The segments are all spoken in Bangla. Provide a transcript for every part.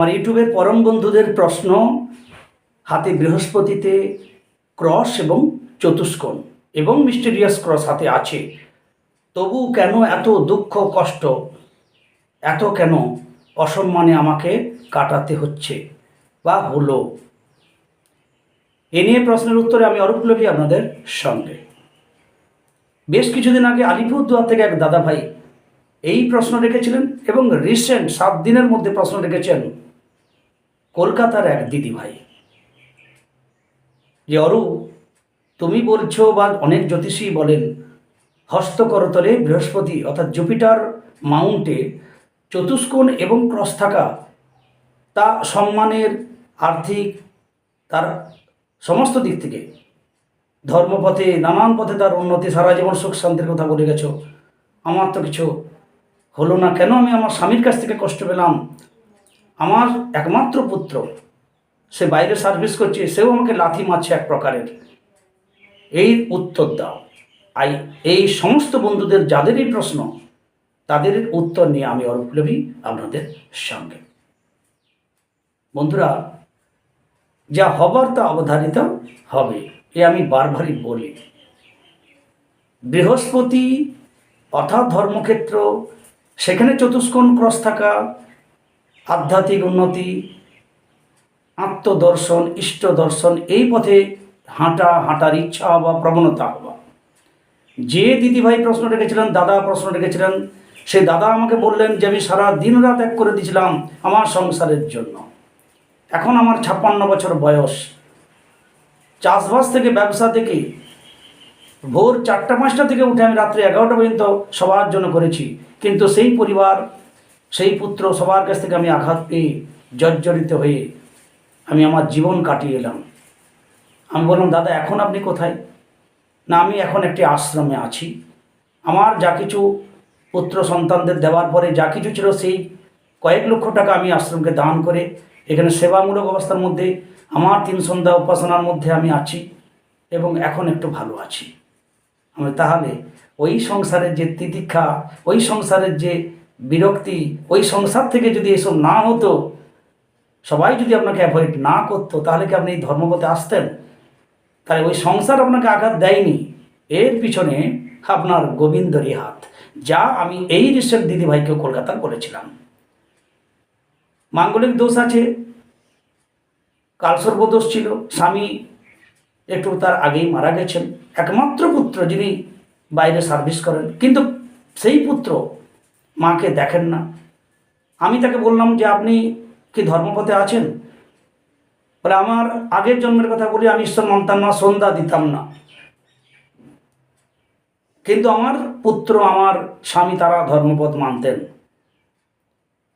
আমার ইউটিউবের পরম বন্ধুদের প্রশ্ন, হাতে বৃহস্পতিতে ক্রস এবং চতুষ্কোণ এবং মিস্টেরিয়াস ক্রস হাতে আছে। তবু কেন এত দুঃখ, কষ্ট? এত কেন অসম্মানে আমাকে কাটাতে হচ্ছে বা হলো? এ নিয়ে প্রশ্নের উত্তরে আমি অরূপ অরূপলভী আপনাদের সঙ্গে। বেশ কিছুদিন আগে আলিপুরদুয়ার থেকে এক দাদা ভাই এই প্রশ্ন রেখেছিলেন এবং রিসেন্ট সাত দিনের মধ্যে প্রশ্ন রেখেছেন। কলকাতার এক দিদি ভাই যে অরূপ তুমি বলছো বা অনেক জ্যোতিষী বলেন, হস্তকরতলে বৃহস্পতি অর্থাৎ জুপিটার মাউন্টে চতুষ্কোণ এবং ক্রস থাকা, তা সম্মানের, আর্থিক, তার সমস্ত দিক থেকে। ধর্মপথে, নানান পথে তার উন্নতি, সারা জীবন সুখ শান্তির কথা বলে গেছো। আমার তো কিছু হলো না। কেন আমি আমার স্বামীর কাছ থেকে কষ্ট পেলাম? আমার একমাত্র পুত্র, সে বাইরে সার্ভিস করছে, সেও আমাকে লাথি মারছে এক প্রকারের। এই উত্তর দাও। আই এই সমস্ত বন্ধুদের যাদেরই প্রশ্ন, তাদের উত্তর নিয়ে আমি অরূপলভী আপনাদের সঙ্গে। বন্ধুরা, যা হবার তা অবধারিত হবে, এ আমি বারবারই বলি। বৃহস্পতি অর্থাৎ ধর্মক্ষেত্র, সেখানে চতুষ্কোণ ক্রস থাকা আধ্যাত্মিক উন্নতি, আত্মদর্শন ইষ্ট দর্শন এই পথে হাঁটা, হাঁটার ইচ্ছা বা প্রবণতা হওয়া। যে দিদিভাই প্রশ্ন রেখেছিলেন, দাদা প্রশ্ন রেখেছিলেন, সে দাদা আমাকে বললেন যে, আমি সারা দিন রাত এক করে দিয়েছিলাম আমার সংসারের জন্য। এখন আমার ছাপ্পান্ন বছর বয়স। চাষবাস থেকে ব্যবসা থেকে ভোর চারটা পাঁচটা থেকে উঠে আমি রাত্রি এগারোটা পর্যন্ত সবার জন্য করেছি। কিন্তু সেই পরিবার সেই পুত্র সবার কাছ থেকে আমি আঘাত পেয়ে জর্জরিত হয়ে আমি আমার জীবন কাটিয়ে এলাম। আমি বললাম, দাদা, এখন আপনি কোথায়? না, আমি এখন একটি আশ্রমে আছি। আমার যা কিছু পুত্র সন্তানদের দেওয়ার পরে যা কিছু ছিল সেই কয়েক লক্ষ টাকা আমি আশ্রমকে দান করে এখানে সেবামূলক অবস্থার মধ্যে, আমার তিন সন্ধ্যা উপাসনার মধ্যে আমি আছি এবং এখন একটু ভালো আছি। আমি তাহলে ওই সংসারের যে তিতিক্ষা, ওই সংসারের যে বিরক্তি, ওই সংসার থেকে যদি এসব না হতো, সবাই যদি আপনাকে অ্যাভয়েড না করতো, তাহলে কি আপনি এই ধর্মপথে আসতেন? তাহলে ওই সংসার আপনাকে আঘাত দেয়নি। এর পিছনে আপনার গোবিন্দরই হাত, যা আমি এই রিসেন্ট দিদিভাইকেও কলকাতার বলেছিলাম। মাঙ্গলিক দোষ আছে, কালসর্প দোষ ছিল, স্বামী একটু তার আগেই মারা গেছেন, একমাত্র পুত্র যিনি বাইরে সার্ভিস করেন, কিন্তু সেই পুত্র মাকে দেখেন না। আমি তাকে বললাম যে, আপনি কি ধর্মপথে আছেন? বলে, আমার আগের জন্মের কথা বলি, আমি ঈশ্বর মানতাম না সন্ধ্যা দিতাম না। কিন্তু আমার পুত্র, আমার স্বামী, তারা ধর্মপথ মানতেন।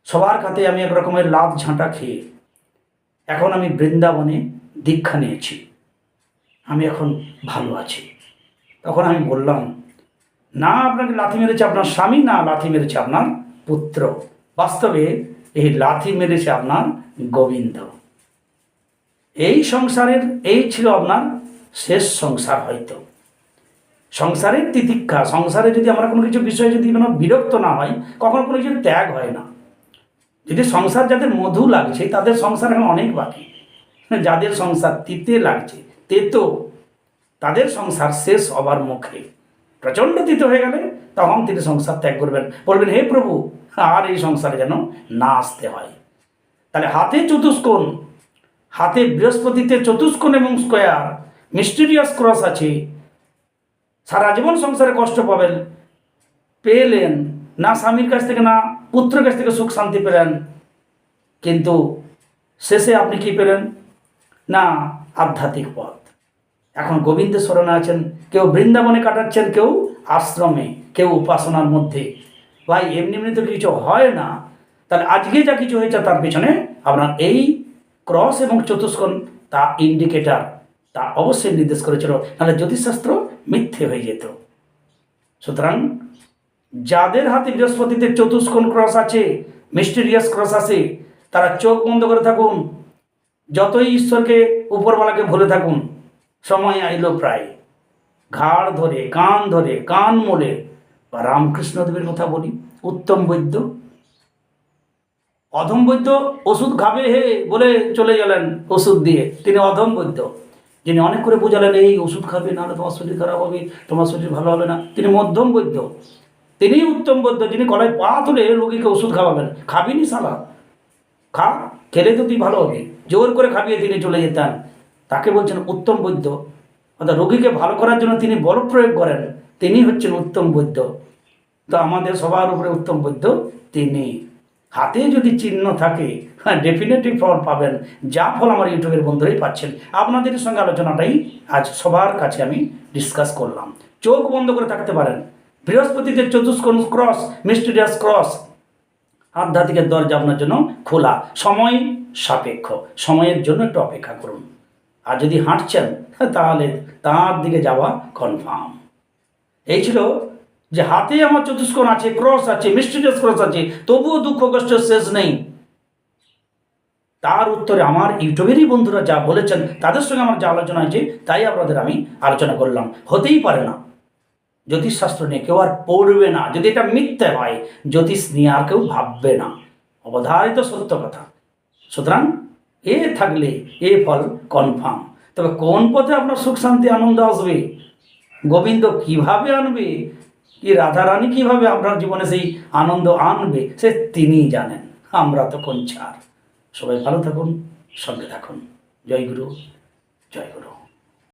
সবার কাছে আমি এক রকমের লাভ ঝাঁটা খেয়ে, এখন আমি বৃন্দাবনে দীক্ষা নিয়েছি। আমি এখন ভালো আছি। তখন আমি বললাম না আপনাকে লাথি মেরেছে আপনার স্বামী, না লাথি মেরেছে আপনার পুত্র। বাস্তবে এই লাথি মেরেছে আপনার গোবিন্দ। এই সংসারের, এই ছিল আপনার শেষ সংসার হয়তো। সংসারের তিতিক্ষা, সংসারে যদি আমরা কোনো কিছু বিষয়ে যদি কোনো বিরক্ত না হয়, কখনো কোনো কিছু ত্যাগ হয় না। যদি সংসার যাদের মধু লাগছে, তাদের সংসার এখন অনেক বাকি। যাদের সংসার তিতে লাগছে, তেতো, তাদের সংসার শেষ হবার মুখে। প্রচণ্ড তিত হয়ে গেলে তখন তিনি সংসার ত্যাগ করবেন। বলবেন, হে প্রভু, আর এই সংসারে যেন না আসতে হয়। তাহলে হাতে চতুষ্কোণ, হাতে বৃহস্পতিতে চতুষ্কোণ এবং স্কোয়ার, মিস্টিরিয়াস ক্রস আছে। সারা জীবন সংসারে কষ্ট পাবেন, পেলেন, না স্বামীর কাছ থেকে, না পুত্রের কাছ থেকে সুখ শান্তি পেলেন। কিন্তু শেষে আপনি কি পেলেন? না আধ্যাত্মিক পথ। এখন গোবিন্দ স্মরণে আছেন, কেউ বৃন্দাবনে কাটাচ্ছেন, কেউ আশ্রমে, কেউ উপাসনার মধ্যে। ভাই, এমনি এমনি তো কিছু হয় না। তাহলে আজকে যা কিছু হয়েছে তার পিছনে আপনার এই ক্রস এবং চতুষ্কোণ, তা ইন্ডিকেটার তা অবশ্যই নির্দেশ করেছিল। নাহলে জ্যোতিষশাস্ত্র মিথ্যে হয়ে যেত। সুতরাং যাদের হাতে বৃহস্পতিতে চতুষ্কোণ ক্রস আছে মিস্টেরিয়াস ক্রস আছে, তারা চোখ বন্ধ করে থাকুন। যতই ঈশ্বরকে, উপরওয়ালাকে ভুলে থাকুন সময় আইলো প্রায়। ঘাড় ধরে, কান ধরে, কান মোলে, বা রামকৃষ্ণদেবের কথা বলি, উত্তম বৈদ্য। অধম বৈদ্য ওষুধ খাবে হে বলে চলে গেলেন ওষুধ দিয়ে। তিনি অধম বৈদ্য। যিনি অনেক করে বোঝালেন, এই ওষুধ খাবে না হলে তোমার শরীর খারাপ হবে, তোমার শরীর ভালো হবে না। তিনি মধ্যম বৈদ্য। তিনি উত্তম বৈদ্য, যিনি গলায় পা তুলে রোগীকে ওষুধ খাওয়াবেন। খাবিনি সালা খা, খেলে তো তুই ভালো হবে। জোর করে খাবিয়ে তিনি চলে যেতেন। তাকে বলছেন উত্তম বৈদ্য। অর্থাৎ রোগীকে ভালো করার জন্য তিনি বল প্রয়োগ করেন, তিনি হচ্ছেন উত্তম বৈদ্য। তো আমাদের সবার উপরে উত্তম বৈদ্য তিনি। হাতে যদি চিহ্ন থাকে হ্যাঁ ডেফিনেটলি ফল পাবেন, যা ফল আমার ইউটিউবের বন্ধুরাই পাচ্ছেন। আপনাদের সঙ্গে আলোচনাটাই আজ সবার কাছে আমি ডিসকাস করলাম। চোখ বন্ধ করে থাকতে পারেন। বৃহস্পতিতে চতুষ্কোণ ক্রস মিস্টিরিয়াস ক্রস আধ্যাত্মিকের দরজা আপনার জন্য খোলা। সময় সাপেক্ষ। সময়ের জন্য একটু অপেক্ষা করুন। আর যদি হাঁটছেন, তাহলে তার দিকে যাওয়া কনফার্ম এই ছিল যে হাতে আমার চতুষ্কোণ আছে ক্রস আছে মিস্টিরিয়াস ক্রস আছে, তবুও দুঃখ কষ্ট শেষ নেই। তার উত্তরে আমার ইউটিউবেরই বন্ধুরা যা বলেছেন, তাদের সঙ্গে আমার যা আলোচনা হয়েছে, তাই আপনাদের আমি আলোচনা করলাম। হতেই পারে না। জ্যোতিষশাস্ত্র নিয়ে কেউ আর পড়বে না। যদি এটা মিথ্যে হয়, জ্যোতিষ নিয়ে আর কেউ ভাববে না। অবধারিত সত্য কথা। সুতরাং এ থাকলে এ ফল কনফার্ম তবে কোন পথে আপনার সুখ, শান্তি, আনন্দ আসবে? গোবিন্দ কীভাবে আনবে? কি রাধারানী কীভাবে আপনার জীবনে সেই আনন্দ আনবে, সে তিনিই জানেন। আমরা তো কোন ছাড় সবাই ভালো থাকুন, সঙ্গে থাকুন। জয় গুরু জয় গুরু।